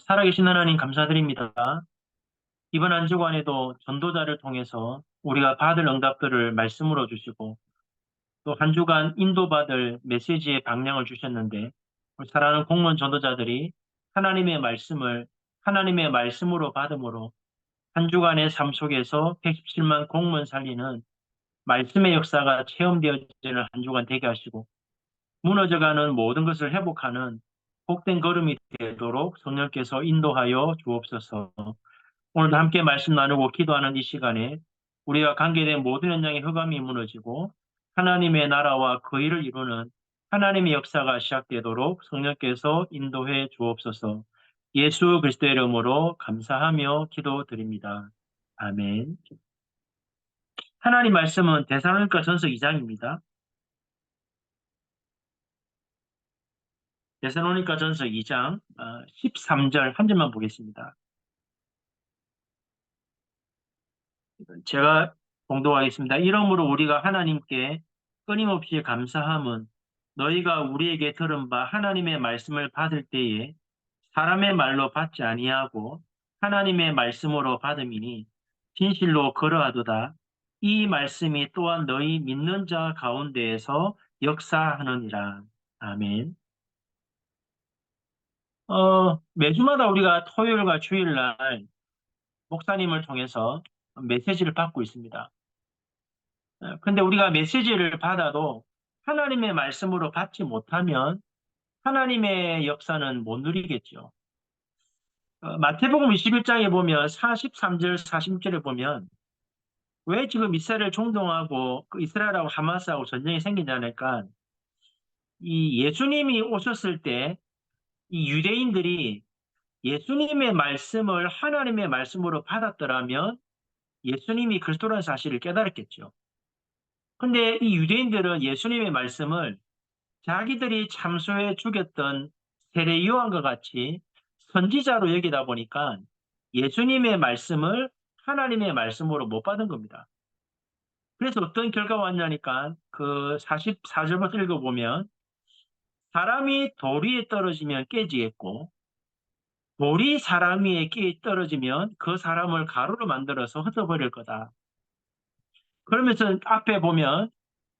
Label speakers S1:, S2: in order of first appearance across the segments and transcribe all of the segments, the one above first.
S1: 살아계신 하나님 감사드립니다. 이번 한 주간에도 전도자를 통해서 우리가 받을 응답들을 말씀으로 주시고 또 한 주간 인도받을 메시지의 방향을 주셨는데 우리 사랑하는 공무원 전도자들이 하나님의 말씀을 하나님의 말씀으로 받음으로 한 주간의 삶 속에서 117만 공무원 살리는 말씀의 역사가 체험되어지는 한 주간 되게 하시고 무너져가는 모든 것을 회복하는 복된 걸음이 되도록 성령께서 인도하여 주옵소서. 오늘도 함께 말씀 나누고 기도하는 이 시간에 우리가 관계된 모든 현장의 흑암이 무너지고 하나님의 나라와 그 일을 이루는 하나님의 역사가 시작되도록 성령께서 인도해 주옵소서. 예수 그리스도의 이름으로 감사하며 기도드립니다. 아멘. 하나님 말씀은 대사로니까 전서 2장입니다. 데살로니가 전서 2장 13절 한 절만 보겠습니다. 제가 공독하겠습니다. 이러므로 우리가 하나님께 끊임없이 감사함은 너희가 우리에게 들은 바 하나님의 말씀을 받을 때에 사람의 말로 받지 아니하고 하나님의 말씀으로 받음이니 진실로 그러하도다. 이 말씀이 또한 너희 믿는 자 가운데에서 역사하느니라. 아멘. 어, 매주마다 우리가 토요일과 주일날 목사님을 통해서 메시지를 받고 있습니다. 어, 근데 우리가 메시지를 받아도 하나님의 말씀으로 받지 못하면 하나님의 역사는 못 누리겠죠. 어, 마태복음 21장에 보면 43절, 40절에 보면 왜 지금 이스라엘 총동하고 그 이스라엘하고 하마스하고 전쟁이 생기지 않을까? 이 예수님이 오셨을 때 이 유대인들이 예수님의 말씀을 하나님의 말씀으로 받았더라면 예수님이 그리스도라는 사실을 깨달았겠죠. 근데 이 유대인들은 예수님의 말씀을 자기들이 참소해 죽였던 세례 요한과 같이 선지자로 여기다 보니까 예수님의 말씀을 하나님의 말씀으로 못 받은 겁니다. 그래서 어떤 결과가 왔냐니까 그 44절부터 읽어보면 사람이 돌 위에 떨어지면 깨지겠고 돌이 사람 위에 끼 떨어지면 그 사람을 가루로 만들어서 흩어버릴 거다. 그러면서 앞에 보면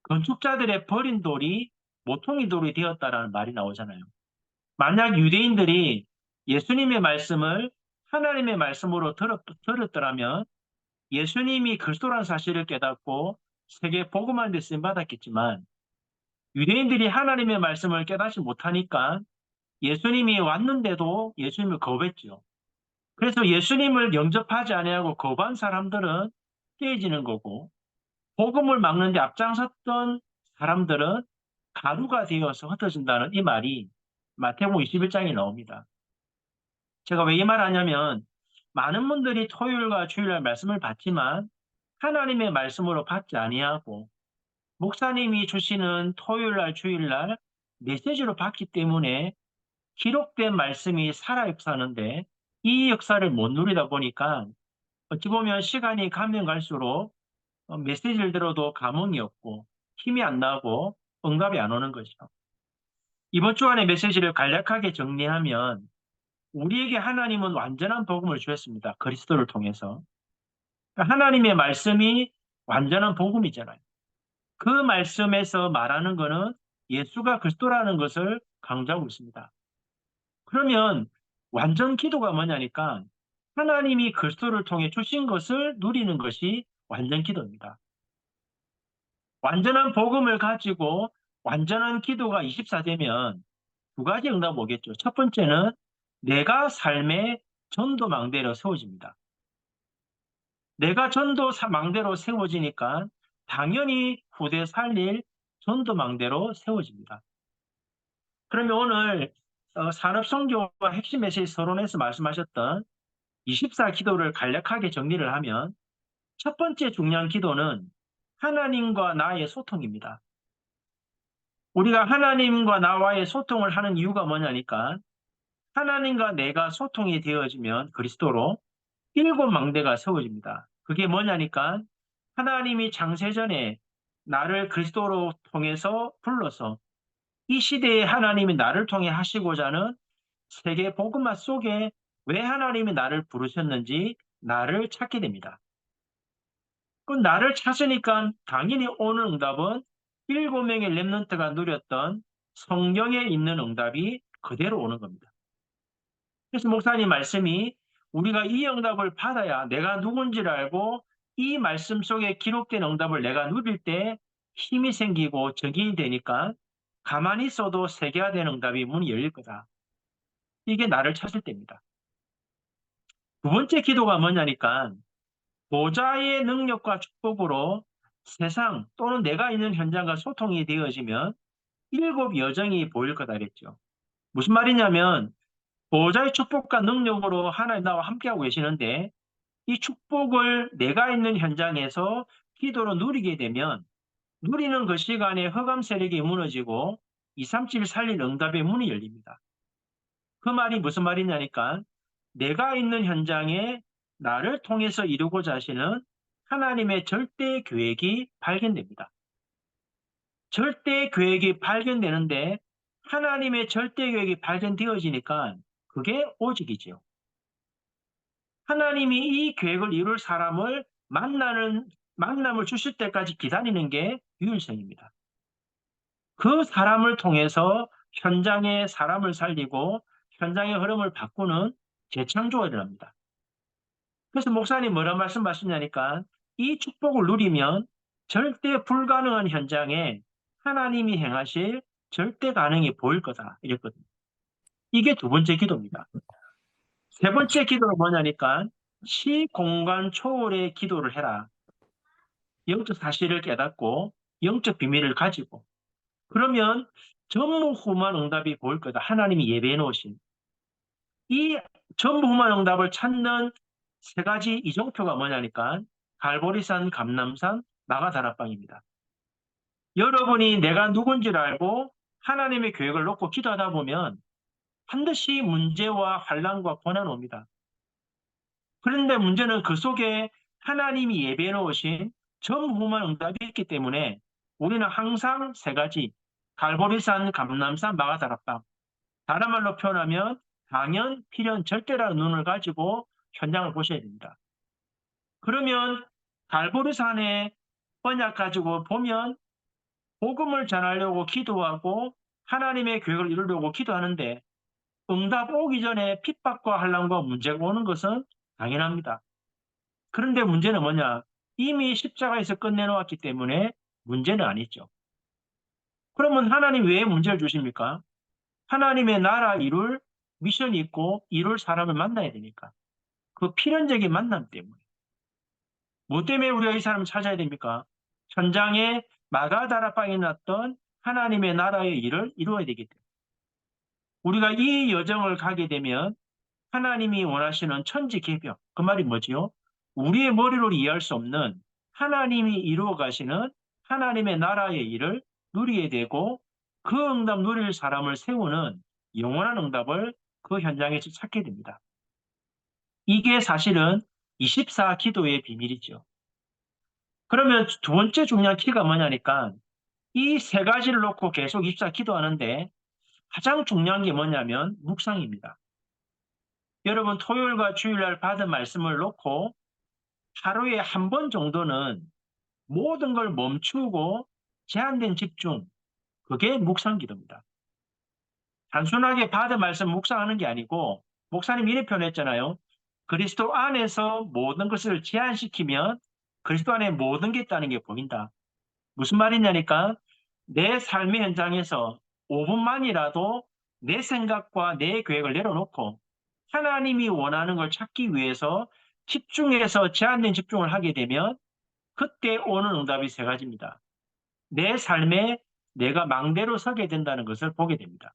S1: 건축자들의 버린 돌이 모퉁이 돌이 되었다라는 말이 나오잖아요. 만약 유대인들이 예수님의 말씀을 하나님의 말씀으로 들었, 들었더라면 예수님이 그리스도라는 사실을 깨닫고 세계 복음한 데 쓰임 받았겠지만 유대인들이 하나님의 말씀을 깨닫지 못하니까 예수님이 왔는데도 예수님을 거부했죠. 그래서 예수님을 영접하지 아니하고 거부한 사람들은 깨지는 거고 복음을 막는데 앞장섰던 사람들은 가루가 되어서 흩어진다는 이 말이 마태복음 21장에 나옵니다. 제가 왜 이 말 하냐면 많은 분들이 토요일과 주일날 말씀을 받지만 하나님의 말씀으로 받지 아니하고 목사님이 주시는 토요일 날, 주일 날 메시지로 받기 때문에 기록된 말씀이 살아 역사하는데 이 역사를 못 누리다 보니까 어찌 보면 시간이 가면 갈수록 어, 메시지를 들어도 감흥이 없고 힘이 안 나고 응답이 안 오는 거죠. 이번 주간의 메시지를 간략하게 정리하면 우리에게 하나님은 완전한 복음을 주셨습니다. 그리스도를 통해서. 그러니까 하나님의 말씀이 완전한 복음이잖아요. 그 말씀에서 말하는 것은 예수가 그리스도라는 것을 강조하고 있습니다. 그러면 완전 기도가 뭐냐니까 하나님이 그리스도를 통해 주신 것을 누리는 것이 완전 기도입니다. 완전한 복음을 가지고 완전한 기도가 24되면 두 가지 응답 오겠죠. 첫 번째는 내가 삶의 전도 망대로 세워집니다. 내가 전도 망대로 세워지니까 당연히 후대 살릴 전도망대로 세워집니다. 그러면 오늘 어, 산업성교와 핵심 메시지 서론에서 말씀하셨던 24 기도를 간략하게 정리를 하면 첫 번째 중요한 기도는 하나님과 나의 소통입니다. 우리가 하나님과 나와의 소통을 하는 이유가 뭐냐니까 하나님과 내가 소통이 되어지면 그리스도로 일곱 망대가 세워집니다. 그게 뭐냐니까 하나님이 장세전에 나를 그리스도로 통해서 불러서 이 시대에 하나님이 나를 통해 하시고자 하는 세계 복음화 속에 왜 하나님이 나를 부르셨는지 나를 찾게 됩니다. 그 나를 찾으니까 당연히 오는 응답은 일곱 명의 랩런트가 누렸던 성경에 있는 응답이 그대로 오는 겁니다. 그래서 목사님 말씀이 우리가 이 응답을 받아야 내가 누군지를 알고 이 말씀 속에 기록된 응답을 내가 누릴 때 힘이 생기고 적인이 되니까 가만히 있어도 세계화된 응답이 문이 열릴 거다. 이게 나를 찾을 때입니다. 두 번째 기도가 뭐냐니까 보좌의 능력과 축복으로 세상 또는 내가 있는 현장과 소통이 되어지면 일곱 여정이 보일 거다 그랬죠. 무슨 말이냐면 보좌의 축복과 능력으로 하나님 나와 함께하고 계시는데 이 축복을 내가 있는 현장에서 기도로 누리게 되면 누리는 그 시간에 허감 세력이 무너지고 237 살릴 응답의 문이 열립니다. 그 말이 무슨 말이냐니까 내가 있는 현장에 나를 통해서 이루고자 하시는 하나님의 절대 계획이 발견됩니다. 절대 계획이 발견되는데 하나님의 절대 계획이 발견되어지니까 그게 오직이지요. 하나님이 이 계획을 이룰 사람을 만나는 만남을 주실 때까지 기다리는 게 유일성입니다. 그 사람을 통해서 현장에 사람을 살리고 현장의 흐름을 바꾸는 재창조가 일어납니다. 그래서 목사님 뭐라 말씀하시냐니까 이 축복을 누리면 절대 불가능한 현장에 하나님이 행하실 절대 가능이 보일 거다 이랬거든요. 이게 두 번째 기도입니다. 세 번째 기도는 뭐냐니까 시공간 초월의 기도를 해라. 영적 사실을 깨닫고 영적 비밀을 가지고 그러면 전무후무한 응답이 보일 거다. 하나님이 예배해 놓으신 이 전무후무한 응답을 찾는 세 가지 이정표가 뭐냐니까 갈보리산, 감남산, 마가다락방입니다. 여러분이 내가 누군지를 알고 하나님의 계획을 놓고 기도하다 보면 반드시 문제와 환란과 고난 옵니다. 그런데 문제는 그 속에 하나님이 예배해 놓으신 전무후무한 응답이 있기 때문에 우리는 항상 세 가지 갈보리산, 감남산, 마가다락방 다른 말로 표현하면 당연, 필연, 절대라는 눈을 가지고 현장을 보셔야 됩니다. 그러면 갈보리산에 언약 가지고 보면 복음을 전하려고 기도하고 하나님의 계획을 이루려고 기도하는데 응답 오기 전에 핍박과 환란과 문제가 오는 것은 당연합니다. 그런데 문제는 뭐냐? 이미 십자가에서 끝내놓았기 때문에 문제는 아니죠. 그러면 하나님 왜 문제를 주십니까? 하나님의 나라 이룰 미션이 있고 이룰 사람을 만나야 되니까. 그 필연적인 만남 때문에. 뭐 때문에 우리가 이 사람을 찾아야 됩니까? 현장에 마가다라방에 났던 하나님의 나라의 일을 이루어야 되기 때문에. 우리가 이 여정을 가게 되면 하나님이 원하시는 천지 개벽, 그 말이 뭐지요? 우리의 머리로 이해할 수 없는 하나님이 이루어 가시는 하나님의 나라의 일을 누리게 되고 그 응답 누릴 사람을 세우는 영원한 응답을 그 현장에서 찾게 됩니다. 이게 사실은 24 기도의 비밀이죠. 그러면 두 번째 중요한 키가 뭐냐니까 이 세 가지를 놓고 계속 24 기도하는데 가장 중요한 게 뭐냐면 묵상입니다. 여러분 토요일과 주일날 받은 말씀을 놓고 하루에 한 번 정도는 모든 걸 멈추고 제한된 집중, 그게 묵상 기도입니다. 단순하게 받은 말씀 묵상하는 게 아니고 목사님 이래 표현했잖아요. 그리스도 안에서 모든 것을 제한시키면 그리스도 안에 모든 게 있다는 게 보인다. 무슨 말이냐니까 내 삶의 현장에서 5분만이라도 내 생각과 내 계획을 내려놓고 하나님이 원하는 걸 찾기 위해서 집중해서 제한된 집중을 하게 되면 그때 오는 응답이 세 가지입니다. 내 삶에 내가 망대로 서게 된다는 것을 보게 됩니다.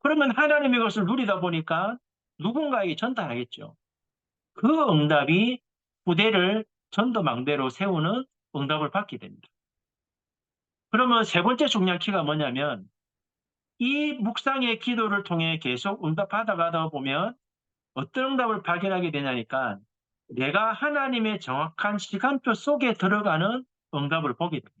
S1: 그러면 하나님의 것을 누리다 보니까 누군가에게 전달하겠죠. 그 응답이 부대를 전도 망대로 세우는 응답을 받게 됩니다. 그러면 세 번째 중요한 키가 뭐냐면 이 묵상의 기도를 통해 계속 응답 받아가다 보면 어떤 응답을 발견하게 되냐니까 내가 하나님의 정확한 시간표 속에 들어가는 응답을 보게 됩니다.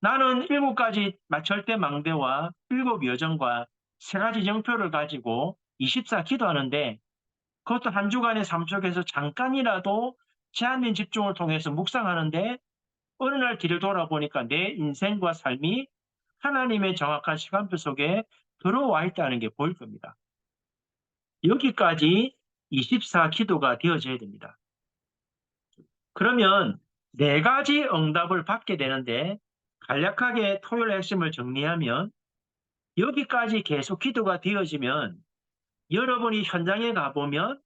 S1: 나는 일곱 가지 절대 망대와 일곱 여정과 세 가지 정표를 가지고 24 기도하는데 그것도 한 주간의 삶 속에서 잠깐이라도 제한된 집중을 통해서 묵상하는데 어느 날 길을 돌아보니까 내 인생과 삶이 하나님의 정확한 시간표 속에 들어와 있다는 게 보일 겁니다. 여기까지 24 기도가 되어져야 됩니다. 그러면 네 가지 응답을 받게 되는데 간략하게 토요일 핵심을 정리하면 여기까지 계속 기도가 되어지면 여러분이 현장에 가보면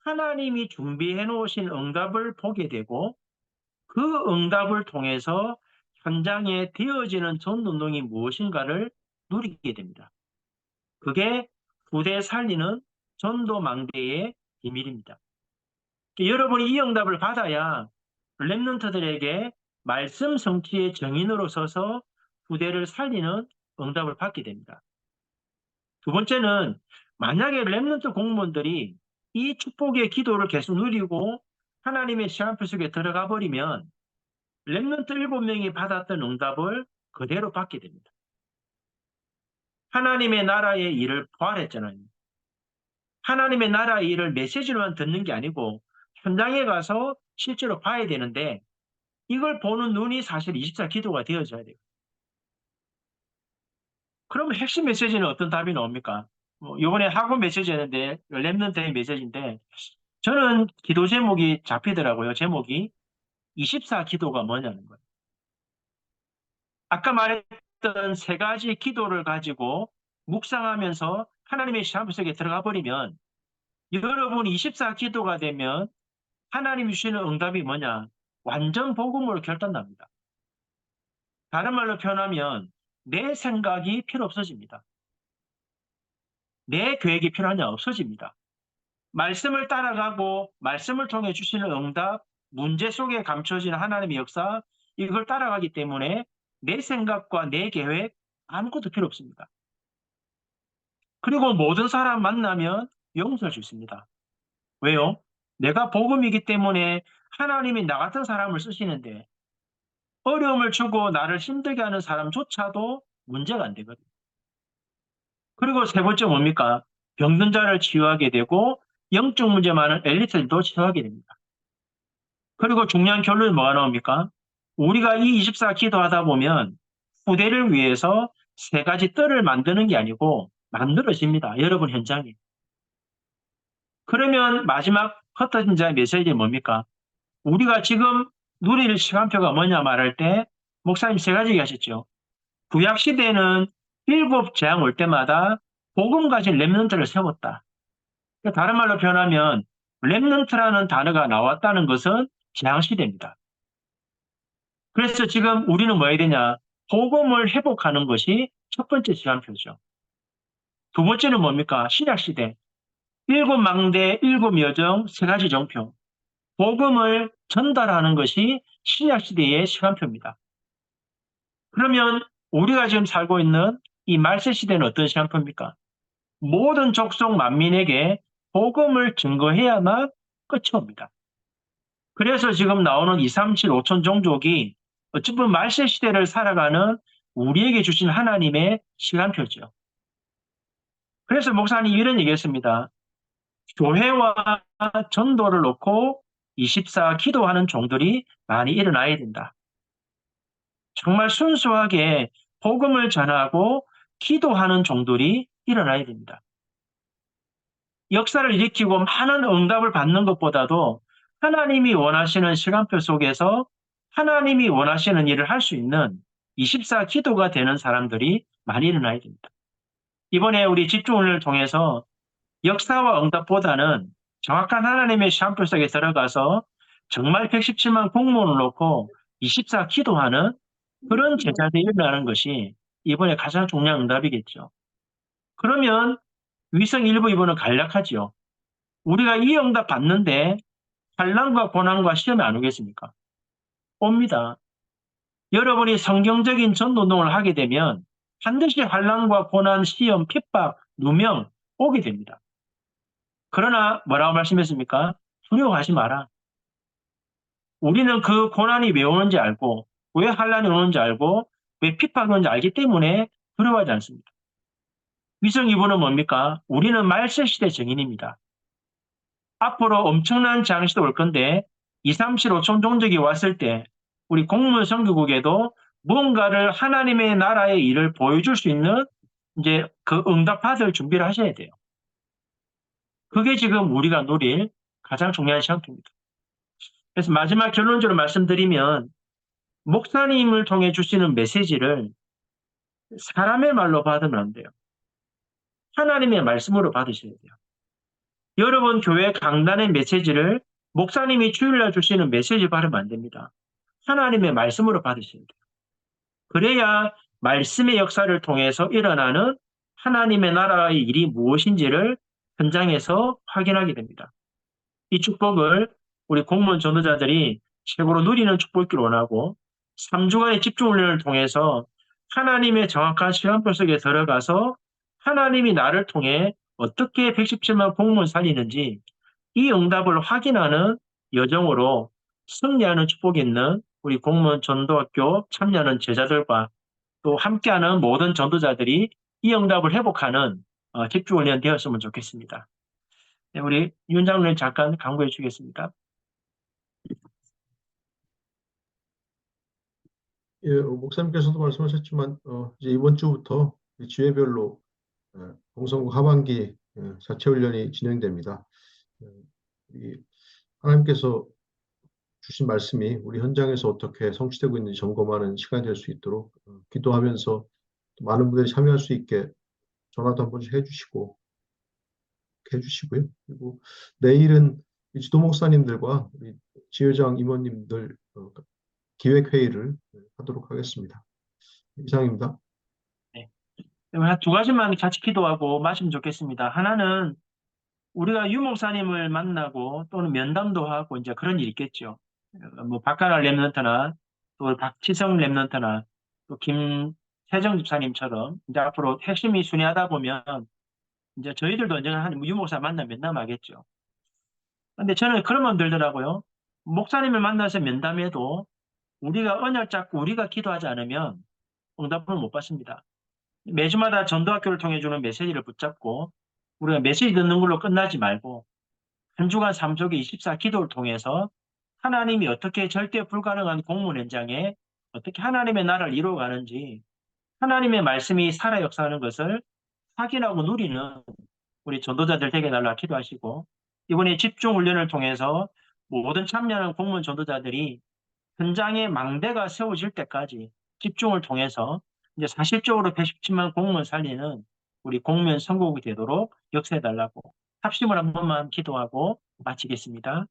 S1: 하나님이 준비해 놓으신 응답을 보게 되고 그 응답을 통해서 현장에 되어지는 전운동이 무엇인가를 누리게 됩니다. 그게 부대 살리는 전도망대의 비밀입니다. 여러분이 이 응답을 받아야 랩런트들에게 말씀 성취의 정인으로 서서 부대를 살리는 응답을 받게 됩니다. 두 번째는 만약에 랩런트 공무원들이 이 축복의 기도를 계속 누리고 하나님의 시간표 속에 들어가 버리면 랩런트 일곱 명이 받았던 응답을 그대로 받게 됩니다. 하나님의 나라의 일을 부활했잖아요. 하나님의 나라의 일을 메시지로만 듣는 게 아니고 현장에 가서 실제로 봐야 되는데 이걸 보는 눈이 사실 24 기도가 되어져야 돼요. 그러면 핵심 메시지는 어떤 답이 나옵니까? 뭐 이번에 학원 메시지였는데 랩런트의 메시지인데 저는 기도 제목이 잡히더라고요. 제목이 24 기도가 뭐냐는 거예요. 아까 말했던 세 가지 기도를 가지고 묵상하면서 하나님의 시험 속에 들어가 버리면 여러분 24 기도가 되면 하나님 주시는 응답이 뭐냐? 완전 복음으로 결단납니다. 다른 말로 표현하면 내 생각이 필요 없어집니다. 내 계획이 필요하냐 없어집니다. 말씀을 따라가고 말씀을 통해 주시는 응답, 문제 속에 감춰진 하나님의 역사 이걸 따라가기 때문에 내 생각과 내 계획 아무것도 필요 없습니다. 그리고 모든 사람 만나면 용서할 수 있습니다. 왜요? 내가 복음이기 때문에 하나님이 나 같은 사람을 쓰시는데 어려움을 주고 나를 힘들게 하는 사람조차도 문제가 안 되거든요. 그리고 세 번째 뭡니까? 병든 자를 치유하게 되고 영적 문제 많은 엘리트들도 치유하게 됩니다. 그리고 중요한 결론이 뭐가 나옵니까? 우리가 이 24 기도하다 보면 후대를 위해서 세 가지 뜰을 만드는 게 아니고 만들어집니다. 여러분 현장에. 그러면 마지막 흩어진 자의 메시지 뭡니까? 우리가 지금 누릴 시간표가 뭐냐 말할 때 목사님 세 가지 얘기하셨죠. 구약 시대는 일곱 재앙 올 때마다 복음 가진 랩런트를 세웠다. 그러니까 다른 말로 표현하면 랩런트라는 단어가 나왔다는 것은 재앙 시대입니다. 그래서 지금 우리는 뭐 해야 되냐? 복음을 회복하는 것이 첫 번째 시간표죠. 두 번째는 뭡니까? 신약 시대. 일곱 망대, 일곱 여정, 세 가지 정표. 복음을 전달하는 것이 신약 시대의 시간표입니다. 그러면 우리가 지금 살고 있는 이 말세 시대는 어떤 시간표입니까? 모든 족속 만민에게 복음을 증거해야만 끝이 옵니다. 그래서 지금 나오는 2, 3, 7, 5천 종족이 어찌 보면 말세 시대를 살아가는 우리에게 주신 하나님의 시간표죠. 그래서 목사님 이런 얘기했습니다. 교회와 전도를 놓고 24 기도하는 종들이 많이 일어나야 된다. 정말 순수하게 복음을 전하고 기도하는 종들이 일어나야 됩니다. 역사를 일으키고 많은 응답을 받는 것보다도 하나님이 원하시는 시간표 속에서 하나님이 원하시는 일을 할 수 있는 24 기도가 되는 사람들이 많이 일어나야 됩니다. 이번에 우리 집중을 통해서 역사와 응답보다는 정확한 하나님의 샴푸 속에 들어가서 정말 117만 공무원을 놓고 24 기도하는 그런 제자들이 일어나는 것이 이번에 가장 중요한 응답이겠죠. 그러면 위성 1부 2부는 간략하지요. 우리가 이 응답 받는데 환란과 고난과 시험이 안 오겠습니까? 옵니다. 여러분이 성경적인 전도운동을 하게 되면 반드시 환란과 고난, 시험, 핍박, 누명 오게 됩니다. 그러나 뭐라고 말씀했습니까? 두려워하지 마라. 우리는 그 고난이 왜 오는지 알고 왜 환란이 오는지 알고 왜 핍박이 오는지 알기 때문에 두려워하지 않습니다. 위성 2부는 뭡니까? 우리는 말세 시대 증인입니다. 앞으로 엄청난 장시도 올 건데 2, 3, 7, 5천 종족이 왔을 때 우리 공무원 선교국에도 무언가를 하나님의 나라의 일을 보여줄 수 있는 이제 그 응답받을 준비를 하셔야 돼요. 그게 지금 우리가 누릴 가장 중요한 시간입니다. 그래서 마지막 결론적으로 말씀드리면 목사님을 통해 주시는 메시지를 사람의 말로 받으면 안 돼요. 하나님의 말씀으로 받으셔야 돼요. 여러분 교회 강단의 메시지를 목사님이 주일날 주시는 메시지 받으면 안 됩니다. 하나님의 말씀으로 받으셔야 돼요. 그래야 말씀의 역사를 통해서 일어나는 하나님의 나라의 일이 무엇인지를 현장에서 확인하게 됩니다. 이 축복을 우리 공무원 전도자들이 최고로 누리는 축복을 원하고 3주간의 집중훈련을 통해서 하나님의 정확한 시간표 속에 들어가서 하나님이 나를 통해 어떻게 117만 공무원 살리는지 이 응답을 확인하는 여정으로 승리하는 축복이 있는 우리 공무원 전도학교 참여하는 제자들과 또 함께하는 모든 전도자들이 이 응답을 회복하는 어, 집중훈련 되었으면 좋겠습니다. 네, 우리 윤장님 잠깐 강구해 주겠습니다.
S2: 예, 어, 목사님께서도 말씀하셨지만 어, 이제 이번 주부터 지회별로 어, 공성국 하반기 어, 자체 훈련이 진행됩니다. 어, 이 하나님께서 주신 말씀이 우리 현장에서 어떻게 성취되고 있는지 점검하는 시간이 될 수 있도록 어, 기도하면서 많은 분들이 참여할 수 있게 전화도 한 번씩 해주시고 해주시고요. 그리고 내일은 지도 목사님들과 우리 지회장 임원님들 어, 기획 회의를 하도록 하겠습니다. 이상입니다.
S1: 네. 두 가지만 같이 기도하고 마시면 좋겠습니다. 하나는 우리가 유 목사님을 만나고 또는 면담도 하고 이제 그런 일이 있겠죠. 뭐 박가랄 랩런트나 또 박치성 랩런트나 또 김태정 집사님처럼 이제 앞으로 핵심이 순회하다 보면 이제 저희들도 언젠가 한 유목사 만나 면담하겠죠. 근데 저는 그런 마음 들더라고요. 목사님을 만나서 면담해도 우리가 언약 잡고 우리가 기도하지 않으면 응답을 못 받습니다. 매주마다 전도학교를 통해 주는 메시지를 붙잡고 우리가 메시지 듣는 걸로 끝나지 말고 한 주간 삶 속에 24 기도를 통해서 하나님이 어떻게 절대 불가능한 공문 현장에 어떻게 하나님의 나라를 이루어가는지 하나님의 말씀이 살아 역사하는 것을 확인하고 누리는 우리 전도자들 되게 달라 기도하시고 이번에 집중 훈련을 통해서 모든 참여하는 공무원 전도자들이 현장에 망대가 세워질 때까지 집중을 통해서 이제 사실적으로 117만 공무원 살리는 우리 공무원 선거국이 되도록 역사해달라고 합심을 한 번만 기도하고 마치겠습니다.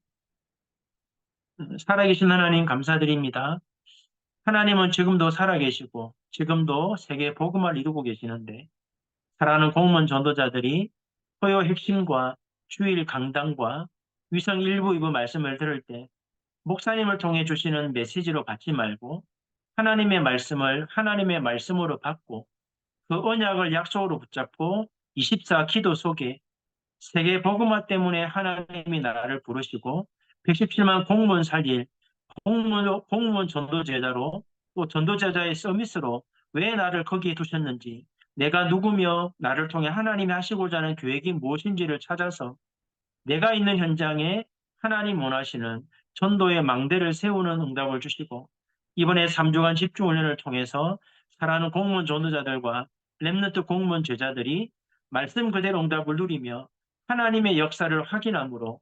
S1: 살아계신 하나님 감사드립니다. 하나님은 지금도 살아계시고 지금도 세계 복음을 이루고 계시는데 사랑하는 공무원 전도자들이 토요 핵심과 주일 강당과 위성 일부 이부 말씀을 들을 때 목사님을 통해 주시는 메시지로 받지 말고 하나님의 말씀을 하나님의 말씀으로 받고 그 언약을 약속으로 붙잡고 24 기도 속에 세계 복음화 때문에 하나님이 나라를 부르시고 117만 공무원 살릴 공무원, 공무원 전도제자로 또 전도제자의 서비스로 왜 나를 거기에 두셨는지 내가 누구며 나를 통해 하나님이 하시고자 하는 계획이 무엇인지를 찾아서 내가 있는 현장에 하나님 원하시는 전도의 망대를 세우는 응답을 주시고 이번에 3주간 집중훈련을 통해서 살아가는 공무원 전도자들과 랩너트 공무원 제자들이 말씀 그대로 응답을 누리며 하나님의 역사를 확인함으로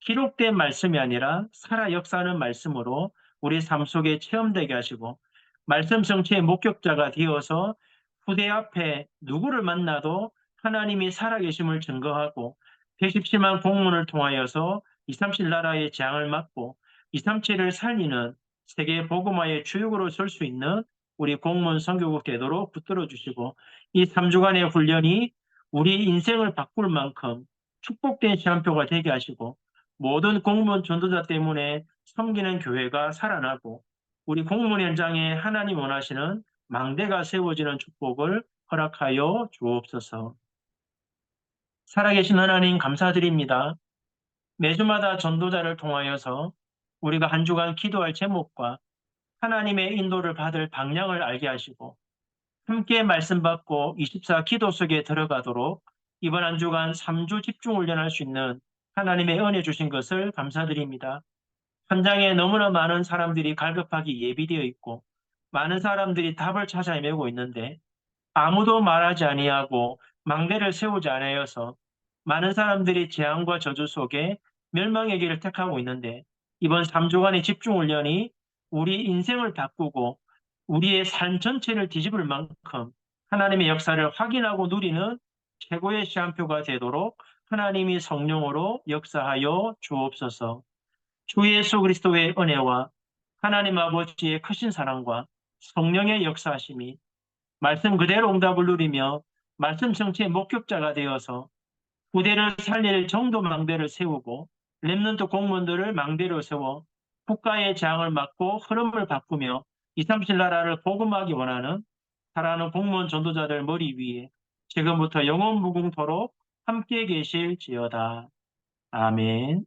S1: 기록된 말씀이 아니라 살아 역사하는 말씀으로 우리 삶 속에 체험되게 하시고 말씀 성취의 목격자가 되어서 후대 앞에 누구를 만나도 하나님이 살아계심을 증거하고 117만 공문을 통하여서 237 나라의 재앙을 막고 237을 살리는 세계 복음화의 주역으로 설 수 있는 우리 공무원 선교국 되도록 붙들어 주시고 이 3주간의 훈련이 우리 인생을 바꿀 만큼 축복된 시간표가 되게 하시고 모든 공무원 전도자 때문에 섬기는 교회가 살아나고 우리 공무원 현장에 하나님 원하시는 망대가 세워지는 축복을 허락하여 주옵소서. 살아계신 하나님 감사드립니다. 매주마다 전도자를 통하여서 우리가 한 주간 기도할 제목과 하나님의 인도를 받을 방향을 알게 하시고 함께 말씀 받고 24 기도 속에 들어가도록 이번 한 주간 3주 집중 훈련할 수 있는 하나님의 은혜 주신 것을 감사드립니다. 현장에 너무나 많은 사람들이 갈급하게 예비되어 있고 많은 사람들이 답을 찾아 헤매고 있는데 아무도 말하지 아니하고 망대를 세우지 않아여서 많은 사람들이 재앙과 저주 속에 멸망의 길을 택하고 있는데 이번 3주간의 집중 훈련이 우리 인생을 바꾸고 우리의 삶 전체를 뒤집을 만큼 하나님의 역사를 확인하고 누리는 최고의 시한표가 되도록 하나님이 성령으로 역사하여 주옵소서. 주 예수 그리스도의 은혜와 하나님 아버지의 크신 사랑과 성령의 역사하심이 말씀 그대로 응답을 누리며 말씀 정치의 목격자가 되어서 부대를 살릴 정도 망대를 세우고 렘넌트 공무원들을 망대로 세워 국가의 재앙을 막고 흐름을 바꾸며 2, 3실 나라를 복음하기 원하는 사랑하는 공무원 전도자들 머리 위에 지금부터 영원 무궁토록 함께 계실지어다. 아멘.